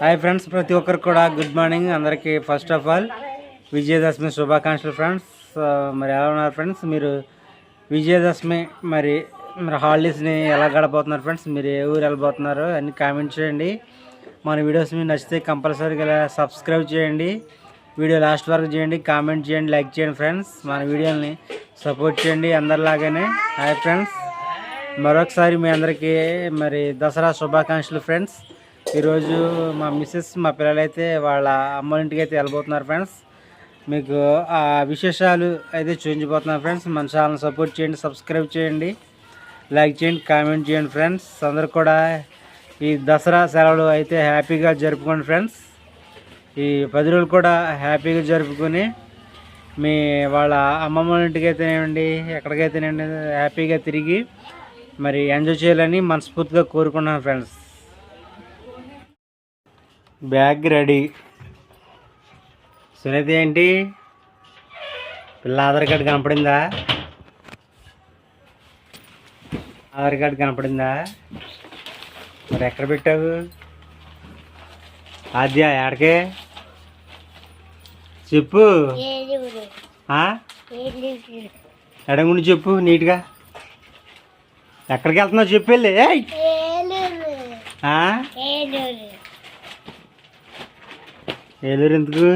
Hi friends ప్రతి ఒక్కరికి కూడా గుడ్ మార్నింగ్ అందరికీ ఫస్ట్ ఆఫ్ ఆల్ విజయదశమి శుభాకాంక్షలు ఫ్రెండ్స్ మరి ఎలా ఉన్నారు ఫ్రెండ్స్ మీరు విజయదశమి మరి మరి హాలిడేస్ని ఎలా గడపోతున్నారు ఫ్రెండ్స్ మీరు ఏ ఊరు వెళ్ళబోతున్నారు? అన్ని కామెంట్ చేయండి. మన వీడియోస్ మీకు నచ్చితే కంపల్సరీగా సబ్స్క్రైబ్ చేయండి. వీడియో లాస్ట్ వరకు చేయండి కామెంట్ చేయండి లైక్ చేయండి ఫ్రెండ్స్ మన వీడియోని సపోర్ట్ చేయండి అందరిలాగానే. హాయ్ ఫ్రెండ్స్ మరొకసారి మీ అందరికీ మరి దసరా శుభాకాంక్షలు ఫ్రెండ్స్ ఈరోజు మా మిస్సెస్ మా పిల్లలైతే వాళ్ళ అమ్మ ఇంటికి అయితే వెళ్ళబోతున్నారు ఫ్రెండ్స్. మీకు ఆ విశేషాలు అయితే చూపించబోతున్నారు ఫ్రెండ్స్. మన ఛానల్ సపోర్ట్ చేయండి సబ్స్క్రైబ్ చేయండి లైక్ చేయండి కామెంట్ చేయండి ఫ్రెండ్స్. అందరు కూడా ఈ దసరా సెలవులు అయితే హ్యాపీగా జరుపుకోండి ఫ్రెండ్స్. ఈ పది రోజులు కూడా హ్యాపీగా జరుపుకొని మీ వాళ్ళ అమ్మమ్మ వాళ్ళ ఇంటికి అయితేనేమండి హ్యాపీగా తిరిగి మరి ఎంజాయ్ చేయాలని మనస్ఫూర్తిగా కోరుకున్నాను ఫ్రెండ్స్. Bag ready. సునీత ఏంటి? పిల్ల ఆధార్ కార్డు కనపడిందా? ఆధార్ కార్డు కనపడిందా? మరి ఎక్కడ పెట్టావు? ఆద్య ఎక్కడికే చెప్పు. ఎడంగుండి చెప్పు నీట్గా. ఎక్కడికి వెళ్తున్నావు? చెప్పు వెళ్ళి. ఏలూరు ఎందుకు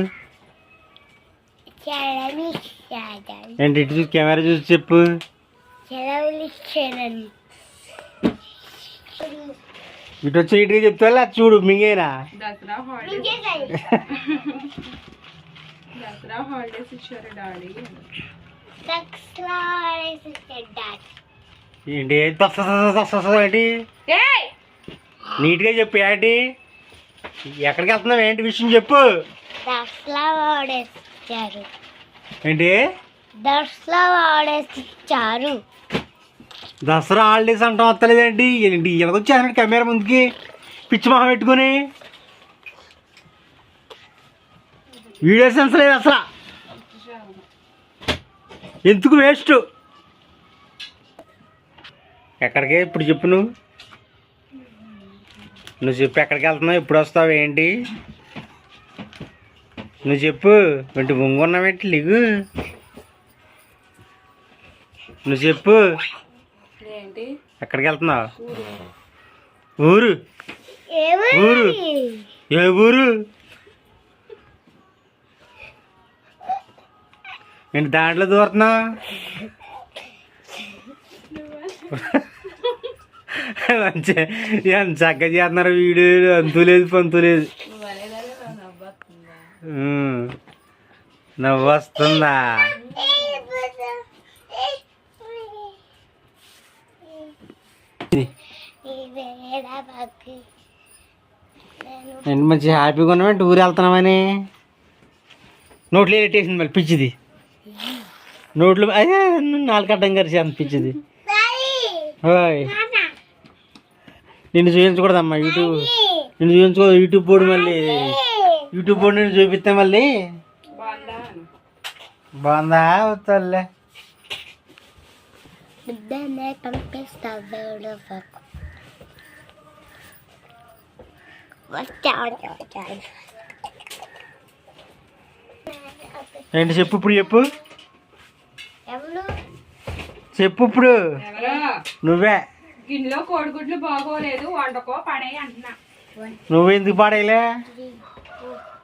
ఏంటి ఇటు చూసి కెమెరా చూసి చెప్పు. ఇటు వచ్చి ఇటుగా చెప్తా చూడు మింగేనా? దసరా హాలిడేస్ ఇచ్చారు. డాడీ. ఏంటి? నీట్గా చెప్పు ఏంటి? ఎక్కడికి వెళ్తున్నావు ఏంటి విషయం చెప్పు. ఏంటి? దసరా వాడేస్తారు దసరా హాలిడేస్ అంటాం వస్తలేదేంటి ఏంటి? ఇలాగొచ్చానండి కెమెరా ముందుకి పిచ్చి మొహం పెట్టుకుని వీడియో సెన్స్ లేదు అసలు. ఎందుకు వేస్ట్? ఎక్కడికి ఇప్పుడు చెప్పు నువ్వు. నువ్వు చెప్పు ఎక్కడికి వెళ్తున్నావు? ఎప్పుడు వస్తావు? ఏంటి? నువ్వు చెప్పు. ఏంటి ఉన్నావేంటి లిగు. నువ్వు చెప్పు. ఏంటి ఎక్కడికి వెళ్తున్నావు? ఊరు. ఊరు. ఏ ఊరు? ఏంటి దాంట్లో దూరుతున్నావు? మంచి ఎంత చక్కగా చేస్తున్నారు వీడియోలు అంతు లేదు పంతు లేదు నవ్వు వస్తుందా ఏంటి మంచి హ్యాపీగా ఉన్నామంటే ఊరు వెళ్తున్నామని నోట్లో పెట్టేసింది మళ్ళీ పిచ్చిది. నోట్లు అదే నాలుగు అడ్డం కలిసి అనిపించింది పిచ్చిది నిన్ను చూపించకూడదమ్మా యూట్యూబ్ నిన్ను చూపించకూడదు యూట్యూబ్ బోర్డు మళ్ళీ. యూట్యూబ్ బోర్డు నేను చూపిస్తే మళ్ళీ. బాగుందా వచ్చాడు ఏంటి చెప్పు ఇప్పుడు చెప్పు. చెప్పు ఇప్పుడు. ఎవరో? నువ్వే. గిన్నెలో కోడిగుడ్లు బాగోలేదు వండకో పడే అంటున్నా. నువ్వెందుకు పడేలే